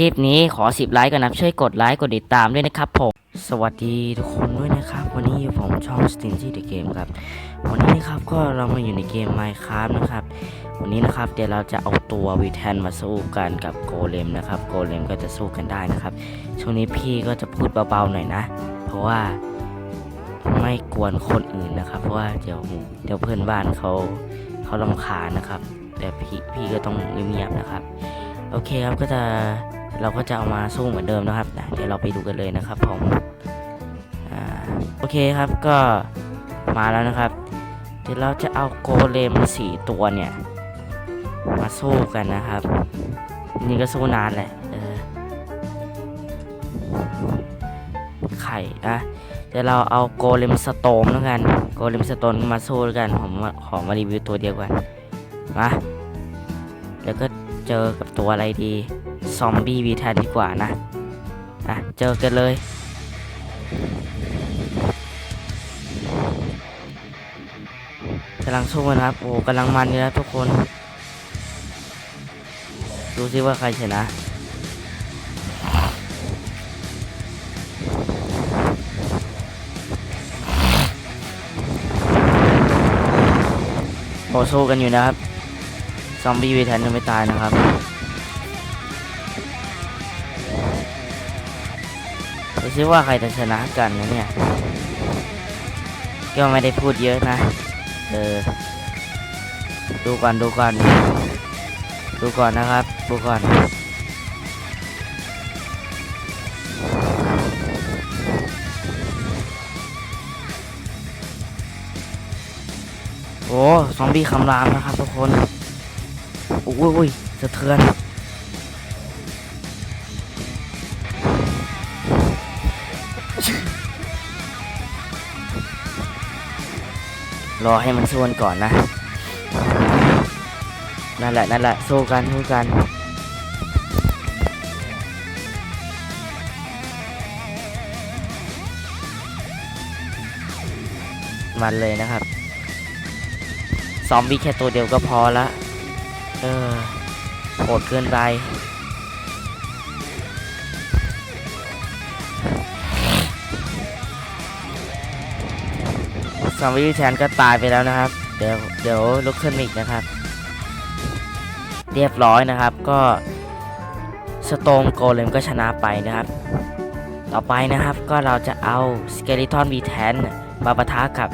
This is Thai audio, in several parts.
คลิปนี้ขอ 10 ไลค์กันนะช่วยกดไลค์กดติดตามด้วยนะครับผม สวัสดีทุกคนด้วยนะครับ วันนี้อยู่ผมช่อง s t i n g y The Game ครับ วันนี้นะครับก็เรามาอยู่ในเกม Minecraft นะครับ วันนี้นะครับเดี๋ยวเราจะเอาตัววีแทนมาสู้กันกับโกเลมนะครับโกเลมก็จะสู้กันได้นะครับ ช่วงนี้พี่ก็จะพูดเบาๆหน่อยนะ เพราะว่าไม่กวนคนอื่นนะครับ เพราะว่าเดี๋ยวเดี๋ยวเพื่อนบ้านเขาเขาลำคาญนะครับ แต่พี่พี่ก็ต้องเงียบๆนะครับ โอเคครับก็จะ เราก็จะเอามาสู้เหมือนเดิมนะครับนะเดี๋ยวเราไปดูกันเลยนะครับผมอโอเคครับก็มาแล้วนะครับ เดี๋ยวเราจะเอาโกเลมสี่ตัวเนี่ย มาสู้กันนะครับ นี่ก็สู้นานแหละเออไข่อะเดี๋ยวเราเอาโกเลมสโตมแล้วกันโกเลมสโตนมาสู้กันผมขอมารีวิวตัวเดียวกันมาแล้วก็เจอกับตัวอะไรดี ซอมบี้วีแทนดีกว่านะ อะ เจอกันเลย กำลังสู้กันครับ โอ้กำลังมันเลยนะทุกคน ดูซิว่าใครชนะโอ้สู้กันอยู่นะครับ ซอมบี้วีแทนยังไม่ตายนะครับ ดูซิว่าใครจะชนะกันนะเนี่ย ก็ไม่ได้พูดเยอะนะ เออ ดูก่อนดูก่อน ดูก่อนนะครับ ดูก่อนโอ้ซอมบี้คำรามนะครับทุกคนอุ้ยอุ้ยสะเทือน รอให้มันสู้กันก่อนนะ นั่นแหละนั่นแหละสู้กันสู้กันมันเลยนะครับ ซอมบี้แค่ตัวเดียวก็พอละ เออโหดเกินไป ซอมบี้แทนก็ตายไปแล้วนะครับ เดี๋ยวเดี๋ยวลุกขึ้นอีกนะครับ เรียบร้อยนะครับก็สโตมโกเลมก็ชนะไปนะครับ ต่อไปนะครับก็เราจะเอาสเกลิทอนวีแทนมาปะทะกับ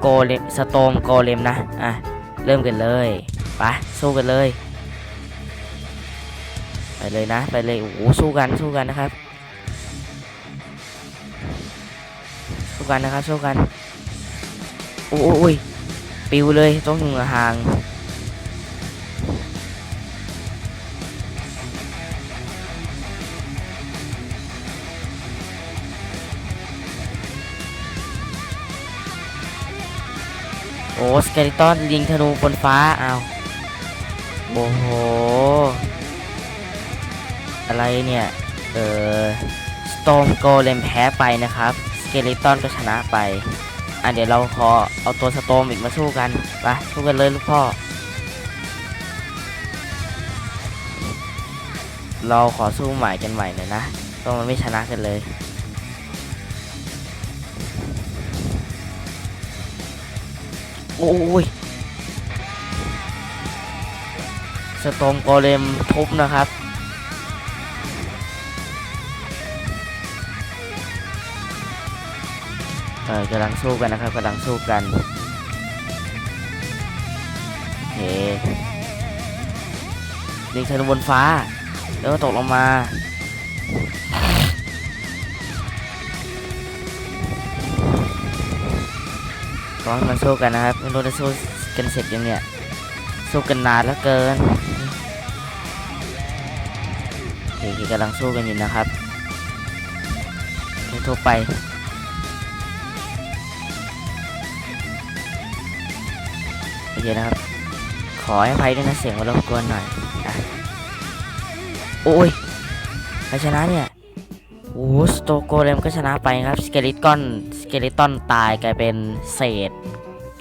โกเลมสโตมโกเลมนะอะเริ่มกันเลยไปสู้กันเลย ไปเลยนะไปเลยโอ้โหสู้กันสู้กันนะครับสู้กันนะครับสู้กัน โอ้ยปิวเลยต้องอยู่ห่างโอ้สเกลิตอนยิงธนูบนฟ้าเอาโอ้โห อะไรเนี่ย เออสโตมโกเลมแพ้ไปนะครับ สเกลิตอนก็ชนะไป อะเดี๋ยวเราขอเอาตัวสโตมอีกมาสู้กันไปสู้กันเลยลูกพ่อ เราขอสู้ใหม่กันใหม่หน่อยนะต้องมันไม่ชนะกันเลยโอ้ยสโตมโกเลมทุบนะครับ เออกำลังสู้กันนะครับกำลังสู้กันโอเคลิงธนูบนฟ้า แล้วก็ตกลงมา ก็ให้มันสู้กันนะครับไม่รู้จะสู้กันเสร็จยังเนี่ย สู้กันนานแล้วเกินโอเคกำลังสู้กันอยู่นะครับทั่วๆไป โอเคนะครับ ขอให้ภัยด้วยนะเสียงรบกวนหน่อยนะโอ้ยใครชนะเนี่ยโอ้สโตโกเลมก็ชนะไปครับสเกลิตอนสเกลิตอนตายกลายเป็นเศษ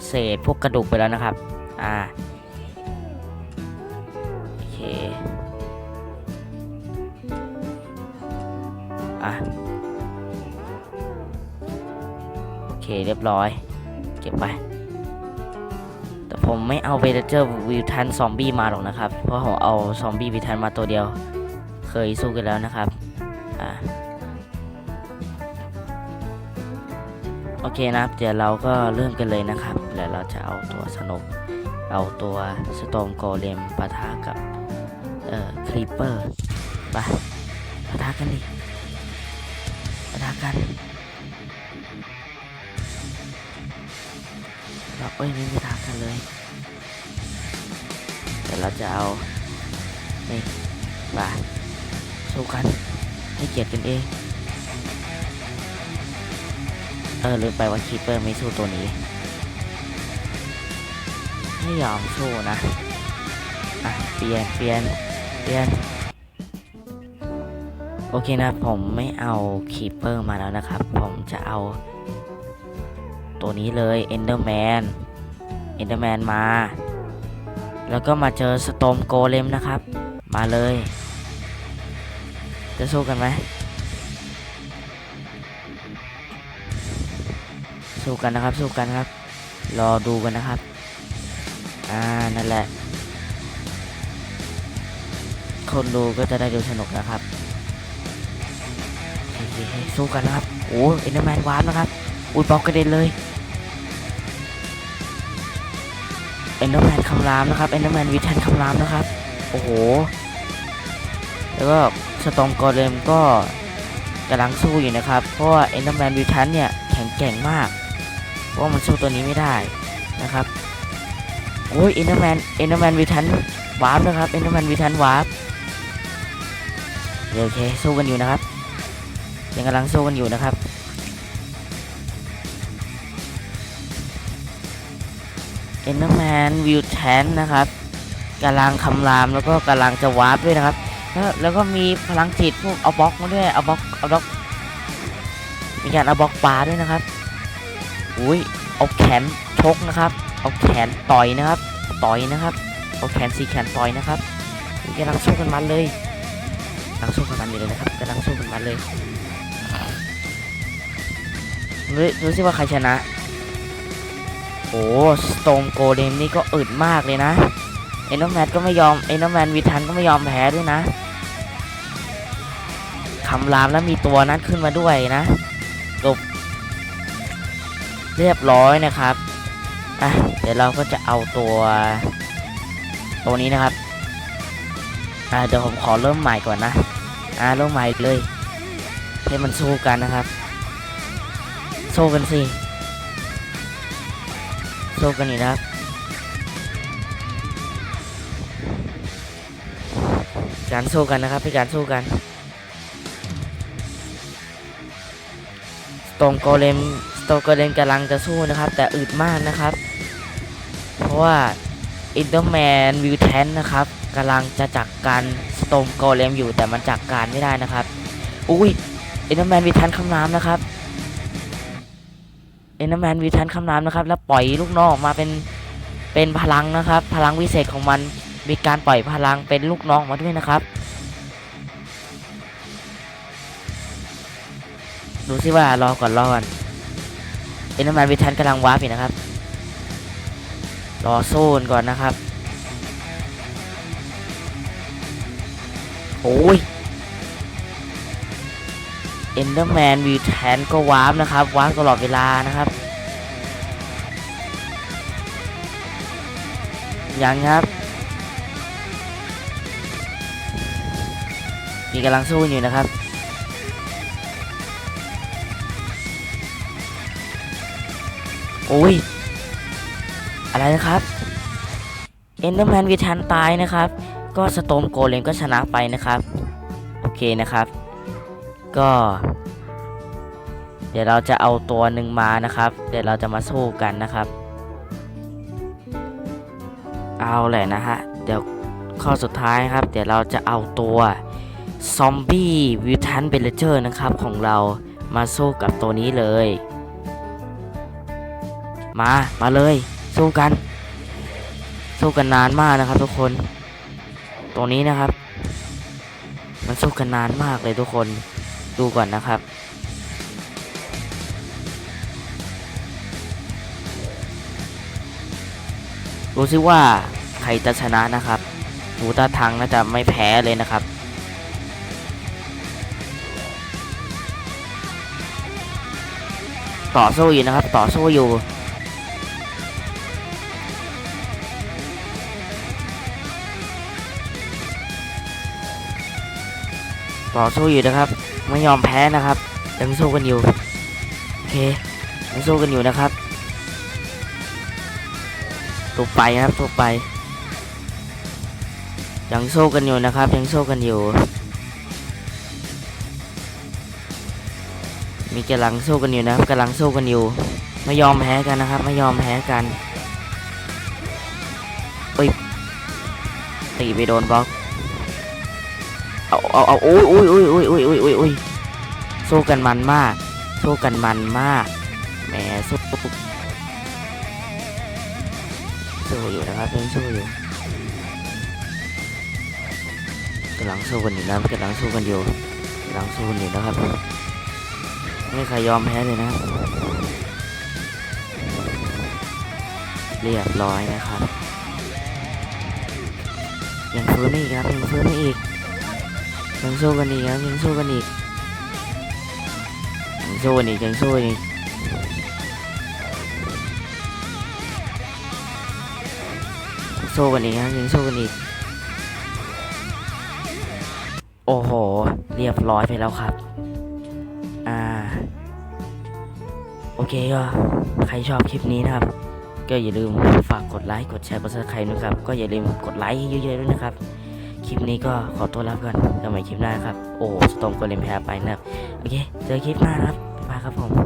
เศษพวกกระดูกไปแล้วนะครับ อ่าโอเคอะโอเคเรียบร้อย เก็บไป ผมไม่เอาเวเจอร์วิวทันซอมบี้มาหรอกนะครับ เพราะผมเอาซอมบี้วิวทันมาตัวเดียว เคยสู้กันแล้วนะครับ อะโอเคนะครับ เดี๋ยวเราก็เริ่มกันเลยนะครับแล้วเราจะเอาตัวสนุก เอาตัวสตอมโกเลมปะทะกับ เอ่อครีเปอร์ไปปะทะกันดิปะทะกัน เอ้ยไม่ปะทะกันเลยเดี๋ยวเราจะเอานี่มาสู้กันให้เกียรติกันเองเออลืมไปว่าคีเปอร์ไม่สู้ตัวนี้ไม่ยอมสู้นะอะเปลี่ยนเปลี่ยนเปลี่ยนโอเคนะผมไม่เอาคีเปอร์มาแล้วนะครับ ผมจะเอาตัวนี้เลย Enderman Enderman มนมา แล้วก็มาเจอสโตมโกเลมนะครับ มาเลย จะสู้กันไหมสู้กันนะครับสู้กันครับ รอดูกันนะครับ อ่านั่นแหละ คนดูก็จะได้ดูสนุกนะครับสู้กันนะครับโอ้เอ็นเดอร์แมนวาร์ปนะครับอุ้ยบล็อกกระเด็นเลย เอ็นเดอร์แมนคำรามนะครับเอ็นเดอร์แมนวิทันคำรามนะครับ โอ้โห แล้วก็สตอมกอร์เลมก็กำลังสู้อยู่นะครับ เพราะว่าเอ็นเดอร์แมนวิทันเนี่ยแข็งแกร่งมาก เพราะว่ามันสู้ตัวนี้ไม่ได้นะครับโอ้ยเอ็นเดอร์แมนเอ็นเดอร์แมนวิทันวาร์ปนะครับเอ็นเดอร์แมนวิทันวาร์ปโอเคสู้กันอยู่นะครับยังกำลังสู้กันอยู่นะครับ เอ็นเดอร์แมนวิวแทนนะครับกำลังคำรามแล้วก็กำลังจะวาร์ปด้วยนะครับแล้วแล้วก็มีพลังจิตพวกเอาบล็อกมาด้วยเอาบล็อกเอาบล็อกมีการเอาบล็อกปลาด้วยนะครับอุ้ยเอาแขนชกนะครับ เอาแขนต่อยนะครับ ต่อยนะครับ เอาแขนสีแขนต่อยนะครับกำลังสู้กันมันเลยกำลังสู้กันมันอยู่เลยนะครับกำลังสู้กันมันเลยดูดูสิว่าใครชนะ โอ้สโตมโกเลมนี่ก็อึดมากเลยนะ เอ็นโนแมนก็ไม่ยอม เอ็นโนแมนวิทันก็ไม่ยอมแพ้ด้วยนะคำรามแล้วมีตัวนั้นขึ้นมาด้วยนะจบเรียบร้อยนะครับ อะ เดี๋ยวเราก็จะเอาตัว ตัวนี้นะครับ อ่าเดี๋ยวผมขอเริ่มใหม่ก่อนนะ อ่าเริ่มใหม่เลยให้มันสู้กันนะครับ สู้กันสิ สู้กันนี่นะครับการสู้กันนะครับเป็นการสู้กันสโตมโกเลมโตโกเลมกำลังจะสู้นะครับ แต่อึดมากนะครับ เพราะว่าอินเตอร์แมนวิวแทนนะครับกำลังจะจักการสโตมโกเลมอยู่แต่มันจักการไม่ได้นะครับ อุ้ยอินเตอร์แมนวิวแทนคำน้ำนะครับ เตอร์แมนวิวแทนคำน้ำนะครับ แล้วปล่อยลูกน้องออกมาเป็นเป็นพลังนะครับ พลังวิเศษของมันมีการปล่อยพลังเป็นลูกน้องมาด้วยนะครับ ดูสิว่ารอก่อนรอก่อนเอ็นแมนวิทันกำลังวาร์ปอยู่นะครับ รอโซนก่อนนะครับโอ้ย เอ็นเดอร์แมนวิแทนก็วาร์ปนะครับวาร์ปตลอดเวลานะครับ ยังครับมีกำลังสู้อยู่นะครับโอ้ย อะไรนะครับ เอนเดอร์แมนวิทันตายนะครับ ก็สโตมโกเลมก็ชนะไปนะครับ โอเคนะครับ ก็ เดี๋ยวเราจะเอาตัวหนึ่งมานะครับ เดี๋ยวเราจะมาสู้กันนะครับ เอาแหละนะฮะ เดี๋ยวข้อสุดท้ายครับ เดี๋ยวเราจะเอาตัวซอมบี้วิวทันเบลเจอร์นะครับของเรามาสู้กับตัวนี้เลย มา มาเลย สู้กัน สู้กันนานมากนะครับทุกคน ตัวนี้นะครับ มันสู้กันนานมากเลยทุกคน ดูก่อนนะครับ ดูซิว่าใครจะชนะนะครับดูท่าทางน่าจะไม่แพ้เลยนะครับต่อสู้อยู่นะครับ ต่อสู้อยู่ ต่อสู้อยู่นะครับ ไม่ยอมแพ้นะครับยังสู้กันอยู่โอเคยังสู้กันอยู่นะครับตัวไปนะครับตัวไปยังสู้กันอยู่นะครับ ยังสู้กันอยู่ มีกำลังสู้กันอยู่นะครับกำลังสู้กันอยู่ ไม่ยอมแพ้กันนะครับ ไม่ยอมแพ้กันเอ้ยตีไปโดนบล็อก เอาเอาเอาโอ้ยโอ้ยโอ้ยโอ้ยโอ้ยโอ้ยโอ้ยโอ้ยสู้กันมันมากสู้กันมันมากแหมสู้สู้อยู่นะครับยังสู้อยู่กำลังสู้กันอยู่นะกำลังสู้กันอยู่กำลังสู้กันอยู่นะครับไม่ใครยอมแพ้เลยนะครับเรียบร้อยนะครับยังฟื้นไม่อีกครับยังฟื้นไม่อีก ยังสู้กันอีกครับยังสู้กันอีกยังสู้กันอีกยังสู้กันอีกยังสู้กันอีกครับยังสู้กันอีก โอ้โห เรียบร้อยไปแล้วครับ อ่า โอเคก็ ใครชอบคลิปนี้นะครับ ก็อย่าลืมฝากกดไลค์ กดแชร์กดซับสไครต์นะครับ ก็อย่าลืมกดไลค์เยอะๆด้วยนะครับ คลิปนี้ก็ขอตัวลาก่อนเจอกันใหม่คลิปหน้าครับ โอ้สตอมก็เลมแพ้ไปนะครับ โอเค เจอคลิปหน้านะครับบ๊ายบายครับผม